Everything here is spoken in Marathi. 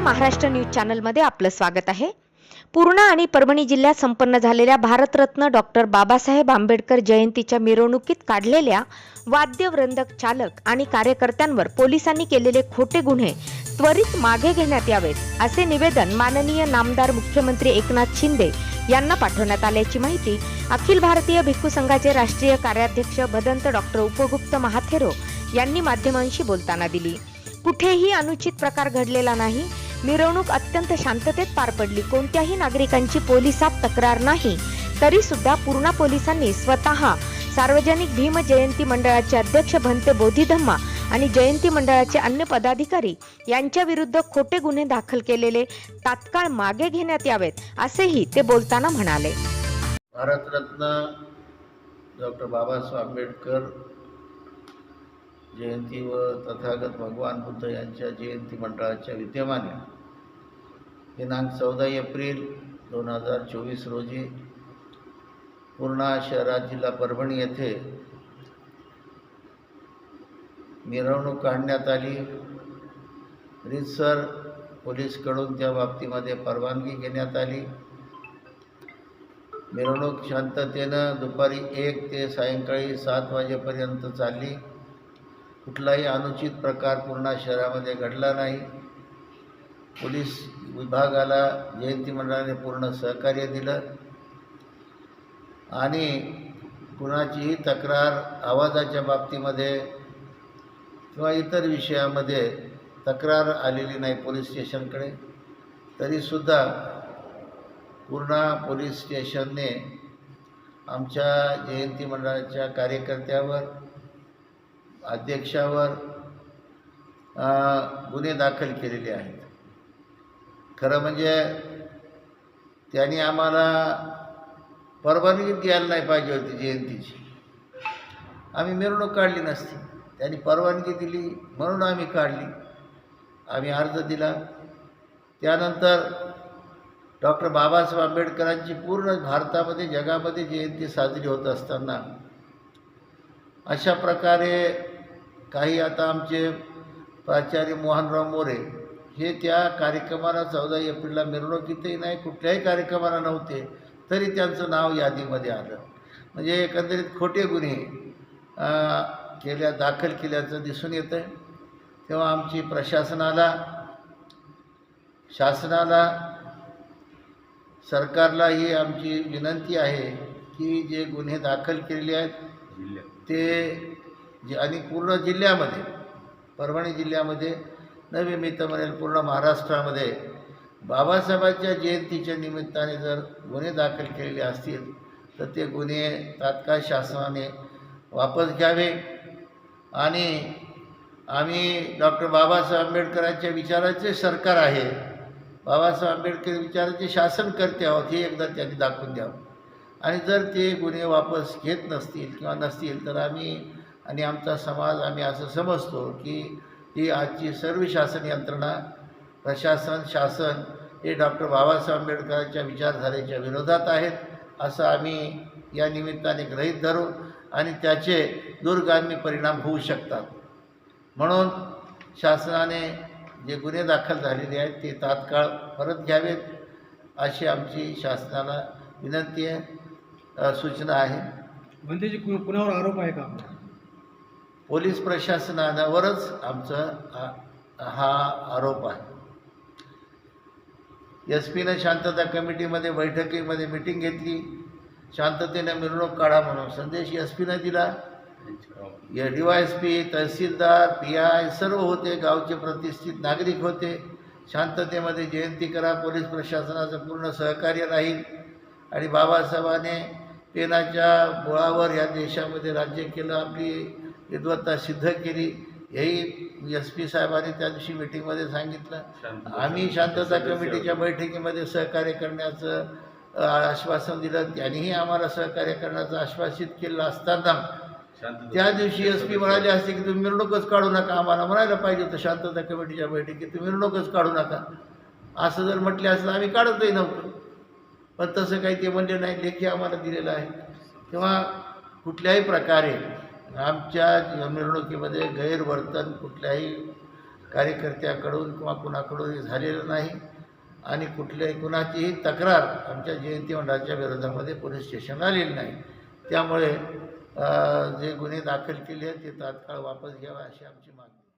आपल्या महाराष्ट्र न्यूज चॅनलमध्ये आपलं स्वागत आहे. पूर्णा आणि परभणी जिल्ह्यात संपन्न झालेल्या भारतरत्न डॉक्टर बाबासाहेब आंबेडकर जयंतीच्या मिरवणुकीत काढलेल्या वाद्यवृंदक चालक आणि कार्यकर्त्यांवर पोलिसांनी केलेले खोटे गुन्हे त्वरित मागे घेण्यात यावेत असे निवेदन माननीय नामदार मुख्यमंत्री एकनाथ शिंदे यांना पाठवण्यात आल्याची माहिती अखिल भारतीय भिक्खू संघाचे राष्ट्रीय कार्याध्यक्ष भदंत डॉक्टर उपगुप्त महाथेरो यांनी माध्यमांशी बोलताना दिली. कुठेही अनुचित प्रकार घडलेला नाही मिरवणूक अत्यंत शांततेत पार पडली. कोणत्याही नागरिकांची पोलिसात तक्रार नाही. तरी सुद्धा पूर्णा पोलिसांनी स्वतः सार्वजनिक भीम जयंती मंडळाचे अध्यक्ष भंते बोधिधम्मा आणि जयंती मंडळाचे अन्य पदाधिकारी यांच्या विरुद्ध खोटे गुन्हे दाखल केलेले तात्काळ मागे घेण्यात यावेत असेही ते बोलताना म्हणाले. भारतरत्न डॉक्टर बाबासाहेब आंबेडकर जयंती व तथागत भगवान बुद्ध यांच्या जयंती मंडळाच्या विद्यमाने दिनांक चौदा एप्रिल दोन हजार चोवीस रोजी पूर्णा शहरात जिल्हा परभणी येथे मिरवणूक काढण्यात आली. रितसर पोलीसकडून त्या बाबतीमध्ये परवानगी घेण्यात आली. मिरवणूक शांततेनं दुपारी एक ते सायंकाळी सात वाजेपर्यंत चालली. कुठलाही अनुचित प्रकार पूर्णा शहरामध्ये घडला नाही. पोलीस विभागाला जयंती मंडळाने पूर्ण सहकार्य दिलं. आणि कुणाचीही तक्रार आवाजाच्या बाबतीमध्ये किंवा इतर विषयामध्ये तक्रार आलेली नाही पोलीस स्टेशनकडे. तरीसुद्धा पूर्णा पोलीस स्टेशनने आमच्या जयंती मंडळाच्या कार्यकर्त्यावर अध्यक्षावर गुन्हे दाखल केलेले आहेत. खरं म्हणजे त्यांनी आम्हाला परवानगी द्यायला नाही पाहिजे होती जयंतीची. आम्ही मिरवणूक काढली नसती. त्यांनी परवानगी दिली म्हणून आम्ही काढली. आम्ही अर्ज दिला. त्यानंतर डॉक्टर बाबासाहेब आंबेडकरांची पूर्ण भारतामध्ये जगामध्ये जयंती साजरी होत असताना अशा प्रकारे काही आता आमचे प्राचार्य मोहनराव मोरे हे त्या कार्यक्रमाला चौदा एप्रिलला मिरवणुकीतही नाही कुठल्याही कार्यक्रमाला नव्हते तरी त्यांचं नाव यादीमध्ये आलं. म्हणजे एकंदरीत खोटे गुन्हे केल्या दाखल केल्याचं दिसून येतं आहे तेव्हा आमची प्रशासनाला शासनाला सरकारला ही आमची विनंती आहे की जे गुन्हे दाखल केलेले आहेत ते जे आणि पूर्ण जिल्ह्यामध्ये परभणी जिल्ह्यामध्ये नवे मी तर म्हणेल पूर्ण महाराष्ट्रामध्ये बाबासाहेबांच्या जयंतीच्या निमित्ताने जर गुन्हे दाखल केलेले असतील तर ते गुन्हे तात्काळ शासनाने वापस घ्यावे. आणि आम्ही डॉक्टर बाबासाहेब आंबेडकरांच्या विचाराचे सरकार आहे. बाबासाहेब आंबेडकर विचाराचे शासन करते आहोत हे एकदा त्यांनी दाखवून द्यावं. आणि जर ते गुन्हे वापस घेत नसतील किंवा नसतील तर आम्ही आणि आमचा समाज आम्ही असं समजतो की ही आजची सर्व शासन यंत्रणा प्रशासन शासन हे डॉक्टर बाबासाहेब आंबेडकरांच्या विचारधारेच्या विरोधात आहेत असं आम्ही या निमित्ताने ग्रहित धरू आणि त्याचे दूरगामी परिणाम होऊ शकतात. म्हणून शासनाने जे गुन्हे दाखल झालेले आहेत ते तात्काळ परत घ्यावेत अशी आमची शासनाला विनंती आहे सूचना आहे. म्हणजे जे कुणावर आरोप आहे का? पोलीस प्रशासनावरच आमचा हा- आरोप आहे. एस पीनं शांतता कमिटीमध्ये बैठकीमध्ये मिटिंग घेतली. शांततेनं मिरवणूक काढा म्हणून संदेश एस पीनं दिला. या D Y S P tehsildar P I सर्व होते गावचे प्रतिष्ठित नागरिक होते. शांततेमध्ये जयंती करा पोलीस प्रशासनाचं पूर्ण सहकार्य राहील. आणि बाबासाहेबाने पेनाच्या मुळावर या देशामध्ये राज्य केलं. आपली विद्वत्ता सिद्ध केली. हेही एस पी साहेबांनी त्या दिवशी मिटिंगमध्ये सांगितलं. आम्ही शांतता कमिटीच्या बैठकीमध्ये सहकार्य करण्याचं आश्वासन दिलं. त्यांनीही आम्हाला सहकार्य करण्याचं आश्वासित केलं असताना त्या दिवशी एस पी म्हणाले असते की तुम्ही मिरवणूकच काढू नका. आम्हाला म्हणायला पाहिजे होतं शांतता कमिटीच्या बैठकीत तुम्ही मिरवणूकच काढू नका. असं जर म्हटले असं आम्ही काढतही नव्हतो. पण तसं काही ते म्हणले नाही. लेखी आम्हाला दिलेलं आहे. तेव्हा कुठल्याही प्रकारे आमच्या मिरवणुकीमध्ये गैरवर्तन कुठल्याही कार्यकर्त्याकडून किंवा कुणाकडूनही झालेलं नाही आणि कुठल्याही कुणाचीही तक्रार आमच्या जयंती मंडळाच्या विरोधामध्ये पोलीस स्टेशन आलेली नाही. त्यामुळे जे गुन्हे दाखल केले आहेत ते तात्काळ वापस घ्यावा अशी आमची मागणी